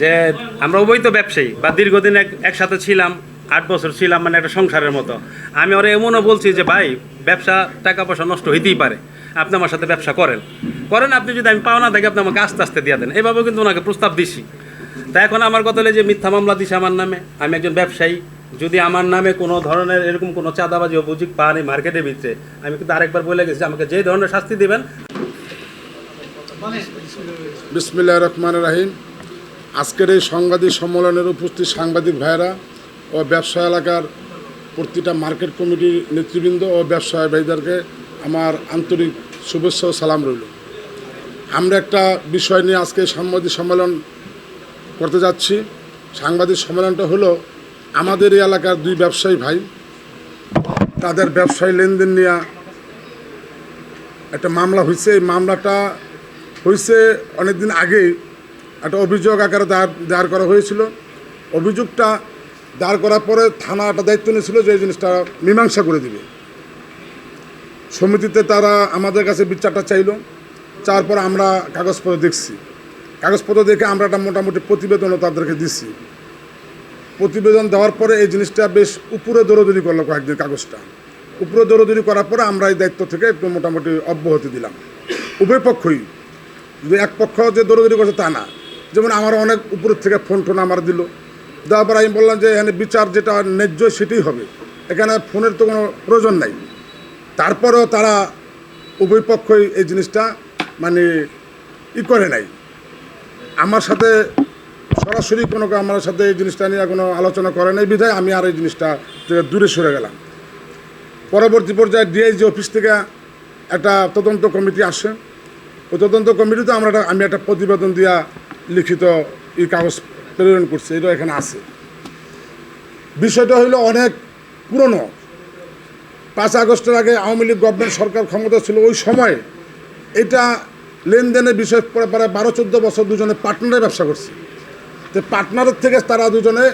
যে আমরা উভয় তো ব্যবসায়ী, বা দীর্ঘদিন এক, একসাথে ছিলাম, আট বছর ছিলাম মানে একটা সংসারের মতো। আমি ওরা এমনও বলছি যে, ভাই, ব্যবসা টাকা পয়সা নষ্ট হইতেই পারে। আপনি আমার সাথে ব্যবসা করেন। করেন, আপনি যদি আমি পাওনা থাকি, আপনি আমাকে আস্তে আস্তে দিয়ে দেন। এভাবেও কিন্তু ওনাকে প্রস্তাব দিছি। তা এখন আমার কথা হলো যে, মিথ্যা মামলা দিছে আমার নামে। আমি একজন ব্যবসায়ী। যদি আমার নামে কোনো ধরনের এরকম কোনো চাঁদাবাজি অভিযোগ পান এই মার্কেটে ভিতরে, আমি কিন্তু আরেকবার বলে গেছি আমাকে যে ধরনের শাস্তি দেবেন বিসমিল্লা রহমান রাহিম। আজকের এই সাংবাদিক সম্মেলনের উপস্থিত সাংবাদিক ভাইয়েরা ও ব্যবসা এলাকার প্রতিটা মার্কেট কমিটির নেতৃবৃন্দ ও ব্যবসায়ী ভাইদেরকে আমার আন্তরিক শুভেচ্ছা ও সালাম রইল। আমরা একটা বিষয় নিয়ে আজকে সাংবাদিক সম্মেলন করতে যাচ্ছি। সাংবাদিক সম্মেলনটা হলো আমাদের এই এলাকার দুই ব্যবসায়ী ভাই, তাদের ব্যবসায়ী লেনদেন নিয়ে একটা মামলা হয়েছে। এই মামলাটা হয়েছে অনেকদিন আগেই একটা অভিযোগ আকারে দায়ের দায়ের করা হয়েছিল। অভিযোগটা দাঁড় করার পরে থানা একটা দায়িত্ব নিয়েছিল যে এই জিনিসটা মীমাংসা করে দিবে। সমিতিতে তারা আমাদের কাছে বিচারটা চাইলো। চাওয়ার পর আমরা কাগজপত্র দেখছি। কাগজপত্র দেখে আমরা একটা মোটামুটি প্রতিবেদনও তাদেরকে দিছি। প্রতিবেদন দেওয়ার পরে এই জিনিসটা বেশ উপরে দৌড়দৌড়ি করল কয়েকদিন কাগজটা। উপরে দৌড়দৌড়ি করার পরে আমরা এই দায়িত্ব থেকে একটু মোটামুটি অব্যাহতি দিলাম। উভয় পক্ষই। যে এক পক্ষ যে দৌড়দৌড়ি করছে তা না। যেমন আমার অনেক উপরের থেকে ফোন টোন আমার দিল। দেওয়ার পর আমি বললাম যে, এখানে বিচার যেটা ন্যায্য সেটাই হবে। এখানে ফোনের তো কোনো প্রয়োজন নাই। তারপরেও তারা উভয় পক্ষই এই জিনিসটা মানে ই করে নাই। আমার সাথে সরাসরি কোনো আমার সাথে এই জিনিসটা নিয়ে কোনো আলোচনা করে নাই বিধায় আমি আর এই জিনিসটা থেকে দূরে সরে গেলাম। পরবর্তী পর্যায়ে ডিআইজি অফিস থেকে একটা তদন্ত কমিটি আসে। ওই তদন্ত কমিটিতে আমরা আমি একটা প্রতিবেদন দিয়া লিখিত ই কাগজ প্রেরণ করছে, এটা এখানে আছে। বিষয়টা হইল অনেক পুরনো। পাঁচ আগস্টের আগে আওয়ামী লীগ গভর্নমেন্ট সরকার ক্ষমতা ছিল, ওই সময় এটা লেনদেনের বিষয় পরে প্রায় বারো, চোদ্দ বছর দুজনে পার্টনারে ব্যবসা করছে। তো পার্টনারের থেকে তারা দুজনে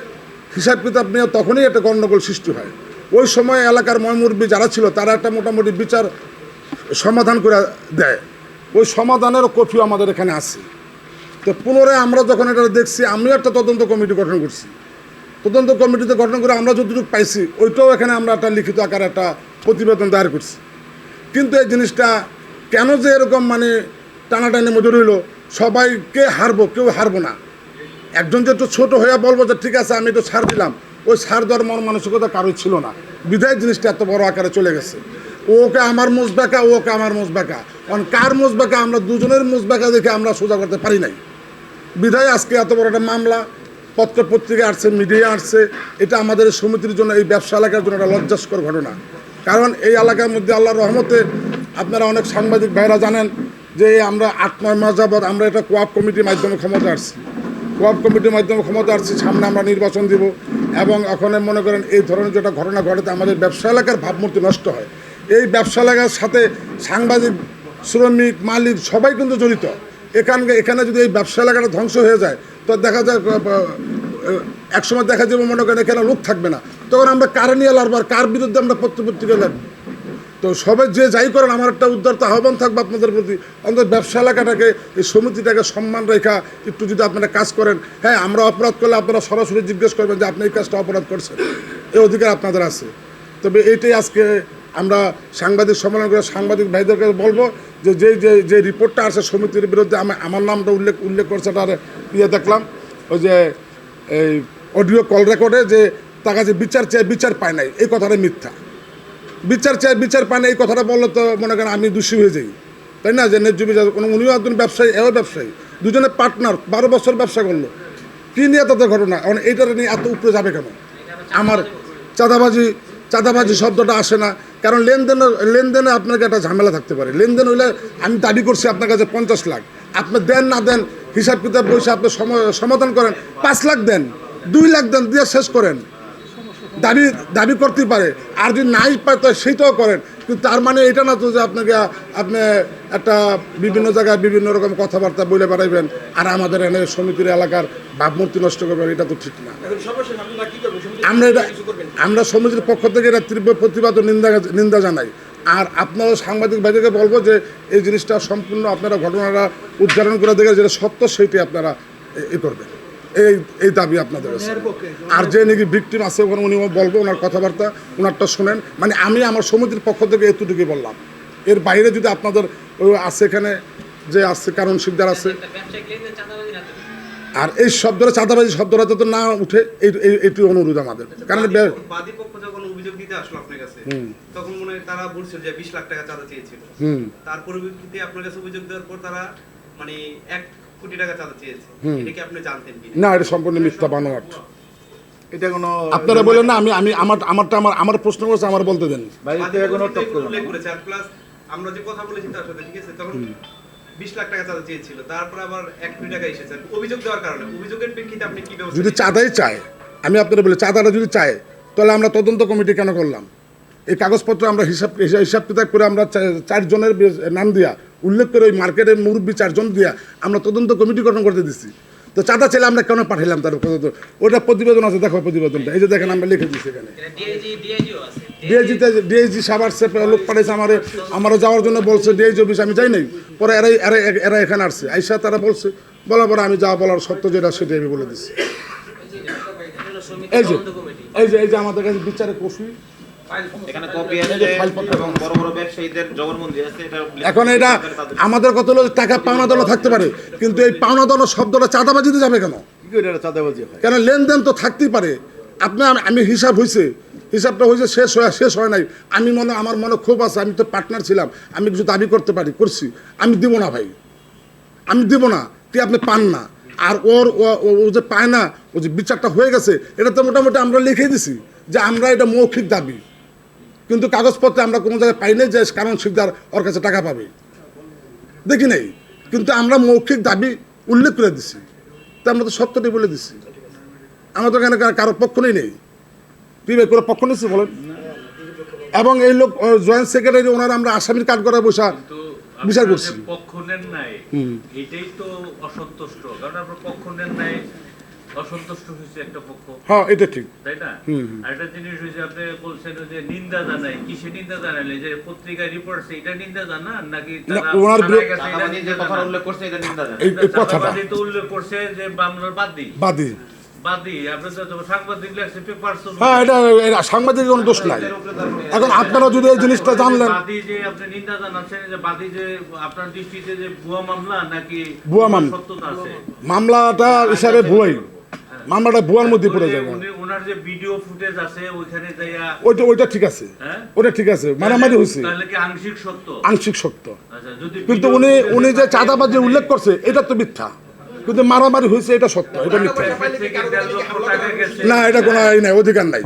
হিসাব কিতাব নিয়ে তখনই একটা গণ্ডগোল সৃষ্টি হয়। ওই সময় এলাকার ময়মুরবি যারা ছিল, তারা একটা মোটামুটি বিচার সমাধান করে দেয়। ওই সমাধানের কপিও আমাদের এখানে আছে। তো পুনরায় আমরা যখন এটা দেখছি আমিও একটা তদন্ত কমিটি গঠন করছি। তদন্ত কমিটিতে গঠন করে আমরা যতটুকু পাইছি, ওইটাও এখানে আমরা একটা লিখিত আকারে একটা প্রতিবেদন দায়ের করছি। কিন্তু এই জিনিসটা কেন যে এরকম মানে টানাটানি মধ্যে রইল সবাইকে হারবো, কেউ হারবো না। একজন যে একটু ছোটো হয়ে বলব যে, ঠিক আছে, আমি একটু ছাড় দিলাম। ওই ছাড় দেওয়ার মন মানসিকতা কারোই ছিল না। বিদায় জিনিসটা এত বড় আকারে চলে গেছে। ওকে আমার মুজ বেকা ওকে আমার মুজ বেকা কারণ কার মুজ বেকা আমরা দুজনের মুজ বেকা দেখে আমরা সোজা করতে পারি নাই। বিধায় আজকে এত বড় একটা মামলা পত্র পত্রিকা আসছে, মিডিয়া আসছে, এটা আমাদের সমিতির জন্য, এই ব্যবসা এলাকার জন্য একটা লজ্জাস্কর ঘটনা। কারণ এই এলাকার মধ্যে আল্লাহর রহমতে আপনারা অনেক সাংবাদিক ভাইরা জানেন যে আমরা আট, নয় মাস যাবৎ আমরা এটা কোয়াপ কমিটির মাধ্যমে ক্ষমতা আসছি। কোয়াপ কমিটির মাধ্যমে ক্ষমতা আসছি, সামনে আমরা নির্বাচন দিব এবং এখন মনে করেন এই ধরনের যেটা ঘটনা ঘটাতে আমাদের ব্যবসা এলাকার ভাবমূর্তি নষ্ট হয়। এই ব্যবসা এলাকার সাথে সাংবাদিক, শ্রমিক, মালিক সবাই কিন্তু জড়িত। এখানে এখানে যদি এই ব্যবসা এলাকাটা ধ্বংস হয়ে যায়, তো দেখা যায় এক সময় দেখা যাবে মনে করেন এখানে লোক থাকবে না। তখন আমরা কার নিয়ে লড়বো আর কার বিরুদ্ধে আমরা পত্রপত্রিকা লাগবো তো সবাই যে যাই করেন, আমার একটা উদ্ধার তো আহ্বান থাকবে আপনাদের প্রতি। অন্তত ব্যবসা এলাকাটাকে, এই সমিতিটাকে সম্মান রেখা একটু যদি আপনারা কাজ করেন। হ্যাঁ আমরা অপরাধ করলে আপনারা সরাসরি জিজ্ঞেস করবেন যে আপনি এই কাজটা অপরাধ করছেন। এই অধিকার আপনাদের আছে। তবে এইটাই আজকে আমরা সাংবাদিক সম্মেলন করে সাংবাদিক ভাইদেরকে বলব যে যে যে যে রিপোর্টটা আছে সমিতির বিরুদ্ধে, আমি আমার নামটা উল্লেখ উল্লেখ করছে তার ইয়ে দেখলাম, ওই যে এই অডিও কল রেকর্ডে যে তার কাছে বিচার চেয়ে বিচার পায় নাই। এই কথাটা মিথ্যা। বিচার চেয়ে বিচার পায় না এই কথাটা বললে তো মনে করেন আমি দোষী হয়ে যাই। তাই না? যে ন্যায্য বিচার কোনো উনিও একজন ব্যবসায়ী, এও ব্যবসায়ী। দুজনে পার্টনার বারো বছর ব্যবসা করল। কী নিয়ে তাদের ঘটনা? এখন এইটা নিয়ে এত উপরে যাবে কেন? আমার চাঁদাবাজি চাঁদাবাজি শব্দটা আসে না। কারণ লেনদেনের, লেনদেনে আপনাকে একটা ঝামেলা থাকতে পারে। লেনদেন হইলে আমি দাবি করছি আপনার কাছে পঞ্চাশ লাখ। আপনি দেন, না দেন, হিসাব কিতাব বসে আপনি সম- সমাধান করেন। পাঁচ লাখ দেন, দুই লাখ দেন, দিয়ে শেষ করেন। দাবি দাবি করতে পারে। আর যদি নাই পায় তো সেইটাও করেন। কিন্তু তার মানে এটা না তো যে আপনাকে আপনি একটা বিভিন্ন জায়গায় বিভিন্ন রকম কথাবার্তা বলে বেড়াইবেন আর আমাদের এনে সমিতির এলাকার ভাবমূর্তি নষ্ট করবেন এটা তো ঠিক না। আমরা এটা আমরা সমিতির পক্ষ থেকে এটা তীব্র প্রতিবাদ ও নিন্দা নিন্দা জানাই। আর আপনারা সাংবাদিক ভাইদেরকে বলব যে এই জিনিসটা সম্পূর্ণ আপনারা ঘটনাটা উদ্ঘাটন করে দেখে যেটা সত্য সেইটি আপনারা এ করবেন। এই এই দাবি আপনাদের কাছে আর যে নাকি ভিকটিম আছে ওখানে উনি বলব ওনার কথাবার্তা ওনারটা শোনেন। মানে আমি আমার সমিতির পক্ষ থেকে এতটুকুই বললাম। এর বাইরে যদি আপনাদের আছে এখানে যে আছে কারণ শিকদার আছে। আর এই শব্দটা চাঁদাবাজি শব্দটা যাতে না উঠে এই এই- অনুরোধ আমাদের। কারণ বে- বাদী পক্ষ যখন অভিযোগ দিতে আসলো আপনার কাছে তখন মনে তারা বলছিল যে বিশ লাখ টাকা চাঁদা চেয়েছিল। তার পরিপ্রেক্ষিতে আপনার কাছে অভিযোগ দেওয়ার পর তারা মানে এক কোটি টাকা চাঁদা চেয়েছে। এটা কি আপনি জানতেন না এটা সম্পূর্ণ মিথ্যা বানোয়াট। এটা কোনো আপনারা বলেন না আমি আমি আমার আমারটা আমার আমার প্রশ্ন করছে আমার বলতে দেন। বাড়িতে কোনো বাদী পক্ষ টক্কর উল্লেখ করেছে। আর প্লাস আমরা যে কথা বলেছি তার সাথে ঠিক আছে? তখন বিশ লাখ টাকা চাঁদা চেয়েছিল তারপর আবার এক কোটি টাকা এসেছে। অভিযোগ দেওয়ার কারণে অভিযোগের প্রেক্ষিতে আপনি কি যদি চাঁদাই চায় আমি আপনারা বলি চাঁদাটা যদি চায় তাহলে আমরা তদন্ত কমিটি কেন করলাম? এই কাগজপত্র আমরা হিসাব হিসাব- হিসাব কিতাব করে আমরা চারজনের নাম দিয়া উল্লেখ করে ওই মার্কেটের মুরব্বী চারজন দিয়া আমরা তদন্ত কমিটি গঠন করতে দিচ্ছি তো চাঁদা চাইলে আমরা কেন পাঠাইলাম তার ওটা প্রতিবেদন আছে দেখো প্রতিবেদনটা এই যে দেখেন আমরা লিখে দিচ্ছি এখানে। ডিআইজিতে ডিআইজি সাবার সে লোক পাঠাইছে আমার আমারও যাওয়ার জন্য বলছে ডিআইজি অফিস আমি যাই নাই পরে এরাই এরা এরা এখানে আসছে আইসা তারা বলছে বলার পরে আমি যা বলার সত্য যেটা সেটাই আমি বলে দিচ্ছি এই যে এই যে এই যে আমাদের কাছে বিচারে কফি এখানে কপি আছে এবং বড় বড় ব্যবসায়ীদের জগন্মন্দি আছে এটা এখন এটা আমাদের কত হলো টাকা পাওনা দানা থাকতে পারে কিন্তু এই পাওনা দানা শব্দটা চাঁদাবাজিতে যাবে কেন? হয়? কেন লেনদেন তো থাকতেই পারে। আপনার আমি- আমি হিসাব হয়েছে হিসাবটা হয়েছে শেষ হয় শেষ হয় নাই। আমি মনে আমার মনে খুব আছে আমি তো পার্টনার ছিলাম আমি কিছু দাবি করতে পারি করছি। আমি দিব না ভাই। আমি দিব না কি আপনি পান না। আর ওর ও- ও ও যে পায় না ও যে বিচারটা হয়ে গেছে এটা তো মোটামুটি আমরা লিখে দিছি যে আমরা এটা মৌখিক দাবি। কিন্তু কাগজপত্রে আমরা কোনো জায়গায় পাই নাই যে কারণ শিকদার ওর কাছে টাকা পাবে। দেখি নাই? কিন্তু আমরা মৌখিক দাবি উল্লেখ করে দিছি। তা আমরা তো সত্যটাই বলে দিছি। আমাদের এখানে কার- কারও পক্ষ নেই নেই। তুই ভাই কোনো পক্ষ নিচ্ছি বলেন? এবং এই লোক জয়েন্ট সেক্রেটারি ওনারা আমরা আসামির কাঠ করা বসা বিচার করছি। পক্ষ নেন নাই এটাই তো অসন্তুষ্ট। কারণ আপনার পক্ষ নেন নাই অসন্তুষ্ট হয়েছে একটা পক্ষ। হ্যাঁ এটা ঠিক। তাই না? আরেকটা জিনিস হয়েছে আপনি বলছেন যে নিন্দা জানাই কিসে নিন্দা জানাইলে যে পত্রিকায় রিপোর্ট এটা নিন্দা জানান? নাকি ওনার কথা উল্লেখ করছে এটা নিন্দা জানায়। এই কথাটা তো উল্লেখ করছে যে বাদী। বাদী। বাদী আপনি সাংবাদিক লেখছে হ্যাঁ এটা এটা সাংবাদিক কোনো দোষ নাই। এখন আপনারা যদি এই জিনিসটা জানলেন বাদী যে আপনি নিন্দা জানাচ্ছেন যে বাদী যে আপনার দৃষ্টিতে যে ভুয়া মামলা নাকি ভুয়া মামলা। সত্যতা আছে? মামলাটা হিসাবে ভুয়াই। মামলাটা ভুয়ার মধ্যে পড়ে যাবে। ওনার যে ভিডিও ফুটেজ আছে ওইখানে যাইয়া ওইটা ওইটা ঠিক আছে। হ্যাঁ? ওটা ঠিক আছে। মারামারি হয়েছে। তাহলে কি আংশিক সত্য? আংশিক সত্য। আচ্ছা কিন্তু উনি উনি যে চাঁদাবাজি উল্লেখ করছে এটা তো মিথ্যা। কিন্তু মারামারি হয়েছে এটা সত্য এটা মিথ্যা। না এটা কোনো এই নাই অধিকার নাই।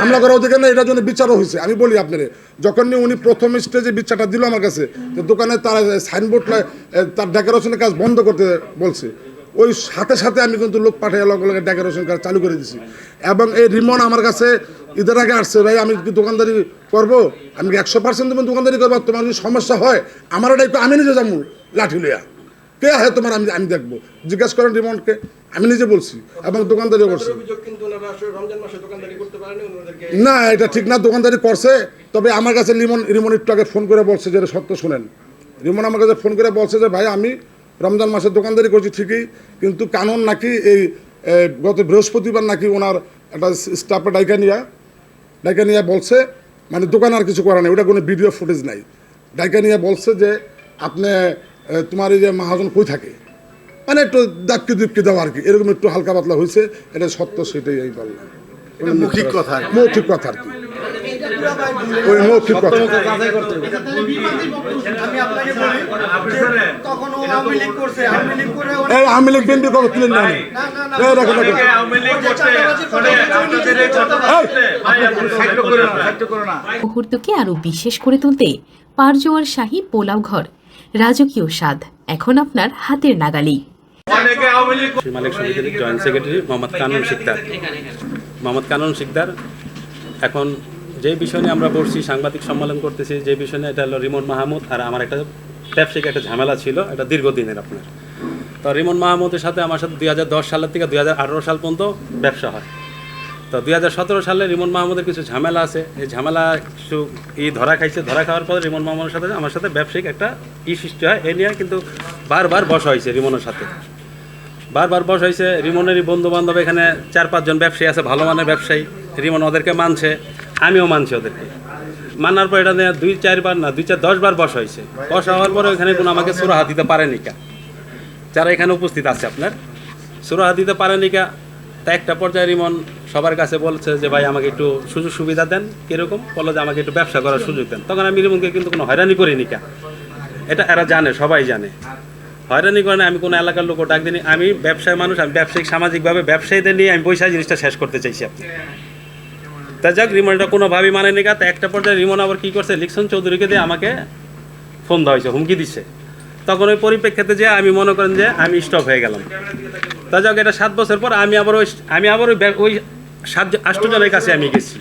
হামলা করার অধিকার নেই এটার জন্য বিচারও হয়েছে। আমি বলি আপনারে যখন উনি প্রথম স্টেজে বিচারটা দিল আমার কাছে তো দোকানে তার সাইনবোর্ড তার ডেকোরেশনের কাজ বন্ধ করতে বলছে। ওই সাথে সাথে আমি কিন্তু লোক পাঠিয়ে লগে লগে ডেকোরেশন কাজ চালু করে দিছি। এবং এই রিমন আমার কাছে ঈদের আগে আসছে ভাই আমি কি দোকানদারি করব? আমি একশো পার্সেন্ট তুমি দোকানদারি করব? তোমার যদি সমস্যা হয় আমার এটা একটু আমি নিজে যাব লাঠি লইয়া। কে হয় তোমার আমি আমি দেখব। জিজ্ঞাসা করেন রিমনকে আমি নিজে বলছি এবং দোকানদারিও করছি। না এটা ঠিক না দোকানদারি করছে তবে আমার কাছে লিমন রিমন একটু আগে ফোন করে বলছে যে সত্য শোনেন। রিমন আমার কাছে ফোন করে বলছে যে ভাই আমি রমজান মাসে দোকানদারি করছি ঠিকই কিন্তু কানন নাকি এই গত বৃহস্পতিবার নাকি ওনার একটা স্টাফে ডাইকা নিয়া ডাইকা নিয়ে বলছে মানে দোকান আর কিছু করা নেই ওটা কোনো ভিডিও ফুটেজ নাই। ডাইকা নিয়ে বলছে যে আপনি তোমার এই যে মহাজন কই থাকে? মানে একটু দাপকি দুপকি দেওয়া আর কি এরকম একটু হালকা পাতলা হয়েছে এটা সত্য সেটাই আমি বললাম। মৌখিক কথা মৌখিক কথা আর কি। ওই মৌখিক কথা যাচাই করতে হবে। আমি আপনাকে বলি আপনি শোনেন, তখন ও আওয়ামী লীগ করছে আওয়ামী লীগ করে এই আওয়ামী লীগ বিএনপি কবে তুলেন না না না না এই দেখো দেখো কথা মুহূর্তকে আরও বিশেষ করে তুলতে পারজোয়ার শাহী পোলাও ঘর রাজকীয় স্বাদ এখন আপনার হাতের নাগালেই মালিক সমিতির জয়েন্ট সেক্রেটারি মোহাম্মদ কানুন শিকদার মোহাম্মদ কানুন শিকদার এখন যে বিষয় নিয়ে আমরা বসছি সাংবাদিক সম্মেলন করতেছি যে বিষয় নিয়ে এটা হলো রিমন মাহমুদ আর আমার একটা ব্যবসায়িক একটা ঝামেলা ছিল, এটা দীর্ঘদিনের আপনার। তো রিমন মাহমুদের সাথে আমার সাথে দুই হাজার দশ সালের থেকে দুই হাজার আঠারো সাল পর্যন্ত ব্যবসা হয়। তো দুই হাজার সতেরো সালে রিমন মাহমুদের কিছু ঝামেলা আছে, এই ঝামেলা কিছু ই ধরা খাইছে, ধরা খাওয়ার পরে রিমন মাহমুদের সাথে, আমার সাথে ব্যবসায়িক একটা ই সৃষ্টি হয়, এ নিয়ে কিন্তু বারবার বসা হয়েছে রিমনের সাথে। বারবার বসাইছে রিমনেরই বন্ধু বান্ধব এখানে চার পাঁচজন ব্যবসায়ী আছে, ভালো মানের ব্যবসায়ী। রিমন ওদেরকে মানছে, আমিও মানছি ওদেরকে। মানার পর এটা দুই, চারবার না, দুই, চার, দশবার বসা হয়েছে। বসা হওয়ার পরে ওখানে কোনো আমাকে সুরাহা দিতে পারেনি কা। যারা এখানে উপস্থিত আছে আপনার, সুরাহা দিতে পারেনি কা। তা একটা পর্যায়ে রিমন সবার কাছে বলছে যে, ভাই, আমাকে একটু সুযোগ সুবিধা দেন, কীরকম? বলো যে, আমাকে একটু ব্যবসা করার সুযোগ দেন। তখন আমি রিমনকে কিন্তু কোনো হয়রানি করিনি কা। এটা এরা জানে, সবাই জানে। হয়রানি করে আমি কোনো এলাকার লোক ডাক দিনি আমি ব্যবসায় মানুষ, আমি ব্যবসায়িক, সামাজিকভাবে ব্যবসায়ীদের নিয়ে আমি পয়সা জিনিসটা শেষ করতে চাইছি আপনি তা যাক রিমনটা কোনোভাবেই মানে নি তা একটা পর্যায়ে রিমন আবার কী করছে? লিকসন চৌধুরীকে দিয়ে আমাকে ফোন দেওয়া হয়েছে, হুমকি দিচ্ছে। তখন ওই পরিপ্রেক্ষিতে যে আমি মনে করেন যে আমি স্টপ হয়ে গেলাম। তা যাক, এটা সাত বছর পর আমি আবার ওই আমি আবার ওই ওই সাত আষ্টজনের কাছে আমি গেছি।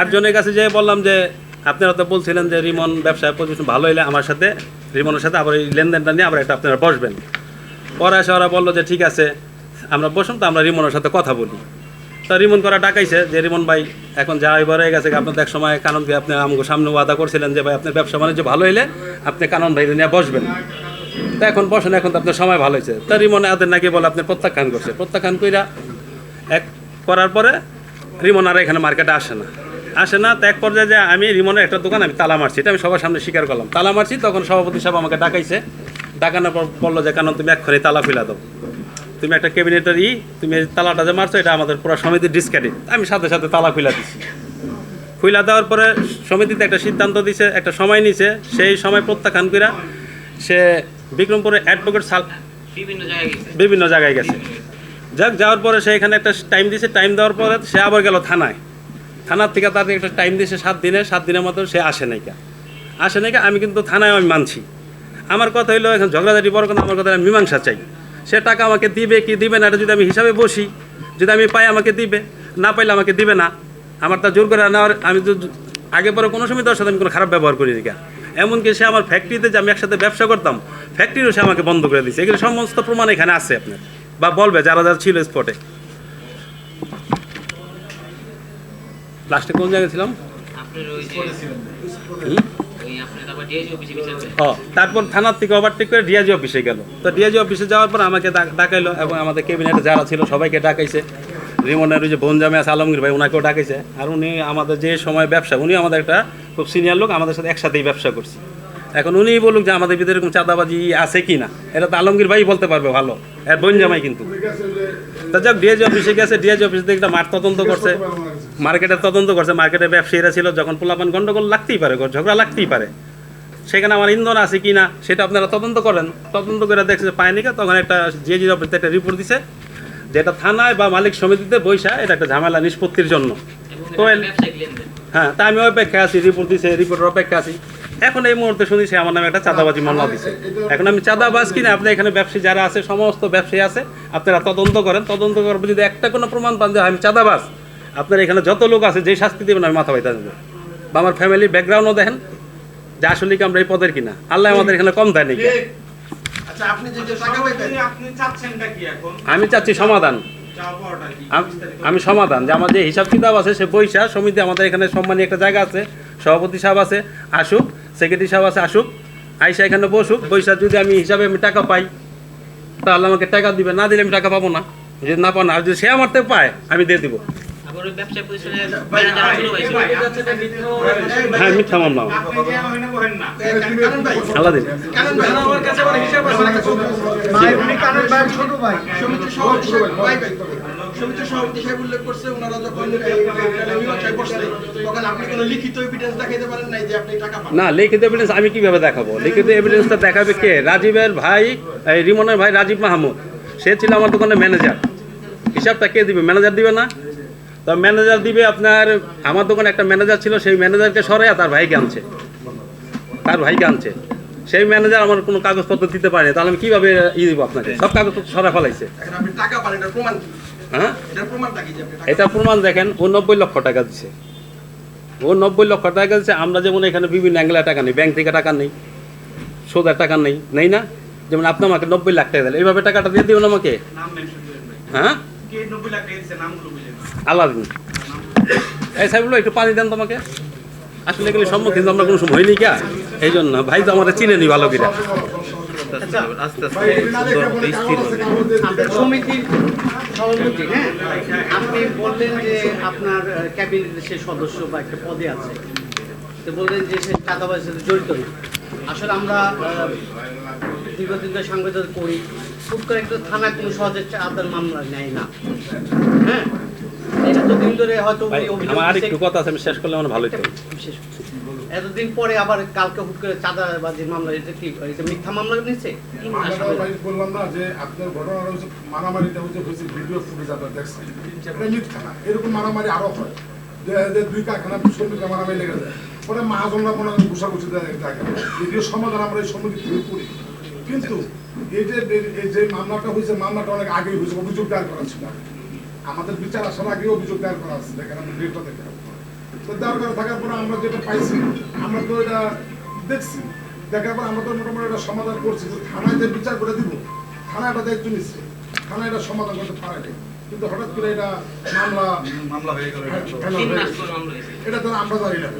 আটজনের কাছে যেয়ে বললাম যে, আপনারা তো বলছিলেন যে রিমন ব্যবসায় পজিশন ভালো হইলে আমার সাথে, রিমনের সাথে আবার এই লেনদেনটা নিয়ে আবার একটা আপনারা বসবেন। পরে এসে ওরা বলল যে, ঠিক আছে, আমরা বসুন, তো আমরা রিমনের সাথে কথা বলি। তা রিমন করা ডাকাইছে, যে রিমন ভাই এখন যা এবার হয়ে গেছে, আপনার এক সময় কানন ভাই আপনি আমাকে সামনে ওয়াদা করছিলেন যে ভাই আপনার ব্যবসা বাণিজ্য ভালো হইলে আপনি কানন ভাই নিয়ে বসবেন। তা এখন বসেন, এখন তো আপনার সময় ভালো হয়েছে তা রিমন আদের নাকি বলে আপনি প্রত্যাখ্যান করছে। প্রত্যাখ্যান কইরা এক করার পরে রিমন আর এখানে মার্কেটে আসে না। আসে না, তো এক পর্যায়ে যে আমি রিমনের একটা দোকান আমি তালা মারছি। এটা আমি সবার সামনে স্বীকার করলাম। তালা মারছি, তখন সভাপতি সাহেব আমাকে ডাকাইছে। ডাকানোর পর বলল যে কারণ তুমি এক্ষুনি তালা ফিলা দাও। তুমি একটা ক্যাবিনেটের ই তুমি তালাটা যে মারছো এটা আমাদের পুরো সমিতির ডিসক্রেডিট আমি সাথে সাথে তালা খুলা দিছি। খুলা দেওয়ার পরে সমিতিতে একটা সিদ্ধান্ত দিছে একটা সময় নিছে। সেই সময় প্রত্যাখ্যান কইরা সে বিক্রমপুরে অ্যাডভোকেট সাল বিভিন্ন জায়গায় গেছে। বিভিন্ন জায়গায় গেছে। যাক যাওয়ার পরে সে এখানে একটা টাইম দিছে। টাইম দেওয়ার পরে সে আবার গেল থানায়। থানার থেকে তাদের একটা টাইম দিয়েছে সাত দিনে সাত দিনের মতো সে আসে নাই নাইকা আসে নাইকা আমি কিন্তু থানায় আমি মানছি। আমার কথা হইল এখন ঝগড়াঝাটি বড় কথা আমার কথা মীমাংসা চাই। সে টাকা আমাকে দিবে কি দিবে না এটা যদি আমি হিসাবে বসি যদি আমি পাই আমাকে দিবে না পাইলে আমাকে দিবে না। আমার তা জোর করে নেওয়ার আমি তো আগে পরে কোনো সময় তার সাথে আমি কোনো খারাপ ব্যবহার করি না এমনকি সে আমার ফ্যাক্টরিতে যে আমি একসাথে ব্যবসা করতাম ফ্যাক্টরিও সে আমাকে বন্ধ করে দিয়েছে। এগুলো সমস্ত প্রমাণ এখানে আছে আপনার। বা বলবে যারা যারা ছিল স্পটে লাস্টে কোন জায়গায় ছিলাম? ও, তারপর থানার থেকে ওভারটেক করে ডিআইজি অফিসে গেল। তো ডিআইজি অফিসে যাওয়ার পর আমাকে ডাক- ডাকাইলো এবং আমাদের ক্যাবিনেটে যারা ছিল সবাইকে ডাকাইছে। রিমনের ওই যে বনজামে আছে, আলমগীর ভাই ওনাকেও ডাকাইছে। আর উনি আমাদের যে সময় ব্যবসা, উনি আমাদের একটা খুব সিনিয়র লোক, আমাদের সাথে একসাথেই ব্যবসা করছে। এখন উনিই বলুক যে আমাদের ভিতরে এরকম চাঁদাবাজি আছে কি না এটা তো আলমগীর ভাই বলতে পারবে ভালো। এর বনজামাই কিন্তু। তা যাক ডিআইজি অফিসে গেছে ডিআইজি অফিস থেকে একটা মাঠ তদন্ত করছে। মার্কেটের তদন্ত করছে মার্কেটের ব্যবসায়ীরা ছিল যখন পোলাপান গন্ডগোল লাগতেই পারে ঝগড়া লাগতেই পারে। সেখানে আমার ইন্ধন আছে কি না সেটা আপনারা তদন্ত করেন। তদন্ত করে দেখছে পায়নি কা, তখন একটা জিএজি অফিসে একটা রিপোর্ট দিছে যেটা থানায় বা মালিক সমিতিতে বৈশা এটা একটা ঝামেলা নিষ্পত্তির জন্য। তো হ্যাঁ তা আমি অপেক্ষা আছি রিপোর্ট দিছে রিপোর্টের অপেক্ষা আছি। এখন এই মুহূর্তে শুনেছি আমার নামে একটা চাঁদাবাজি মামলা দিছে। এখন আমি চাঁদাবাজ কিনা? আপনি এখানে ব্যবসায়ী যারা আছে সমস্ত ব্যবসায়ী আছে আপনারা তদন্ত করেন। তদন্ত পর যদি একটা কোনো প্রমাণ পান যে আমি চাঁদাবাজ আপনার এখানে যত লোক আছে যে শাস্তি দেবেন আমি মাথা পাইতে দেবো। বা আমার ফ্যামিলি ব্যাকগ্রাউন্ডও দেখেন যে আসলে কি আমরা এই পদের কিনা। আল্লাহ আমাদের এখানে কম দেয় নাকি? আচ্ছা আপনি যে যে টাকা পাইতেন। আপনি চাচ্ছেনটা কি এখন? আমি চাচ্ছি সমাধান। আমি সমাধান। যে আমার যে হিসাব কিতাব আছে সে বৈশা সমিতি আমাদের এখানে সম্মানী একটা জায়গা আছে সভাপতি সাহেব আছে আসুক। সেক্রেটারি সাহেব আছে আসুক। আইসা এখানে বসুক। বৈশা যদি আমি হিসাবে আমি টাকা পাই তাহলে আমাকে টাকা দিবে। না দিলে আমি টাকা পাবো না। যদি না পাবো না আর যদি সে আমার থেকে পায় আমি দিয়ে দিব। হ্যাঁ মিথ্যা মামলা। দিন। সমিতির সভাপতি সাহেব উল্লেখ করছে ওনারা যখন তখন আপনি কোনো লিখিত এভিডেন্স দেখাইতে পারেন নাই যে আপনি টাকা পান? না লিখিত এভিডেন্স আমি কীভাবে দেখাবো? লিখিত এভিডেন্সটা দেখাবে কে? রাজীবের ভাই এই রিমনের ভাই রাজীব মাহমুদ। সে ছিল আমার দোকানের ম্যানেজার হিসাবটা কে দিবে? ম্যানেজার দিবে না? তো ম্যানেজার দিবে আপনার আমার দোকানে একটা ম্যানেজার ছিল সেই ম্যানেজারকে সরাইয়া তার ভাইকে আনছে। তার ভাইকে আনছে। সেই ম্যানেজার আমার কোনো কাগজপত্র দিতে পারেনি। তাহলে আমি কীভাবে ই দিব আপনাকে? সব কাগজপত্র সরা ফেলাইছে। টাকা হ্যাঁ? এটা প্রমাণ দেখেন ও নব্বই লক্ষ টাকা দিচ্ছে ও নব্বই লক্ষ টাকা দিচ্ছে আমরা যেমন এখানে বিভিন্ন অ্যাঙ্গেলে টাকা নেই ব্যাংক থেকে টাকা নেই সোদার টাকা নেই নেই না? যেমন আপনি আমাকে নব্বই লাখ টাকা দিলেন এইভাবে টাকাটা দিয়ে দিবেন আমাকে? হ্যাঁ? কে 90 লাখ টাকা দিচ্ছে নামগুলো বুঝেন আল্লাহ দিন এই সাহেবগুলো একটু পানি দেন তোমাকে। আসলে এগুলি সম্মুখীন তো আমরা কোনো সময় হয়নি কা? এই জন্য ভাই তো আমাদের চিনে নি ভালো কিনা আস্তে আস্তে আচ্ছা। আস্তে আস্তে এটা স্থির আপনার সমিতির সভাপতি হ্যাঁ? আপনি বললেন যে আপনার ক্যাবিনেটের সে সদস্য বা একটা পদে আছে। তো বললেন যে সে সাথে জড়িত না। আসলে আমরা দীর্ঘদিন ধরে সাংবাদিকতা করি খুব করে একটা থানা কোনো সহজে চাঁদার মামলা নেয় না। হ্যাঁ? এতদিন ধরে হয়তো আমার আর একটু কথা আছে আমি শেষ করলে আমার ভালোই তো বিশেষ এতদিন পরে আবার কালকে হুট করে চাঁদাবাজির মামলা এটা কি এটা মিথ্যা মামলা নিচ্ছে? বললাম না যে আপনার ঘটনাটা হচ্ছে মারামারিটা হচ্ছে হয়েছে ভিডিও ফুটেজ আপনার দেখছেন। এটা মিথ্যা না। এরকম মারামারি আরও হয়। যে যে দুই কারখানা শ্রমিকরা মারামারি লেগে যায়। পরে মহাজনরা মনে হয় ঘুষাঘুষি দেয় থাকে এটির সমাধান আমরা এই সমিতি থেকে করি কিন্তু এই যে এই যে মামলাটা হয়েছে মামলাটা অনেক আগেই হয়েছে অভিযোগ দায়ের করা ছিল। আমাদের বিচার আসার আগে অভিযোগ দায়ের করা আছে। দেখেন আমি ডেটটা দেখেন তো থাকার পরে আমরা যেটা পাইছি আমরা তো এটা দেখছি। দেখার পর আমরা তো মোটামুটি এটা সমাধান করছি যে থানায় যে বিচার করে দিব থানা এটা দায়িত্ব নিচ্ছে। থানা এটা সমাধান করতে পারে কিন্তু হঠাৎ করে এটা মামলা মামলা হয়ে গেল এটা তো আমরা জানি না।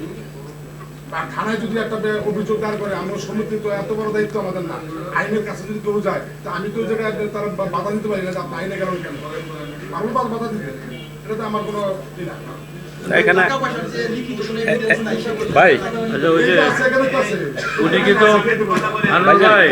আর থানায় যদি একটা অভিযোগ দায়ের করে আমরা সমিতি তো এত বড় দায়িত্ব আমাদের না। আইনের কাছে যদি কেউ যায় তা আমি তো জায়গায় তারা বাধা দিতে পারি না যে আপনি আইনে গেলেন কেন? আমি বাধা দিতে। এটা তো আমার কোনো ই না। এখানে ভাই। আচ্ছা ওই যে উনি কি তো ভাই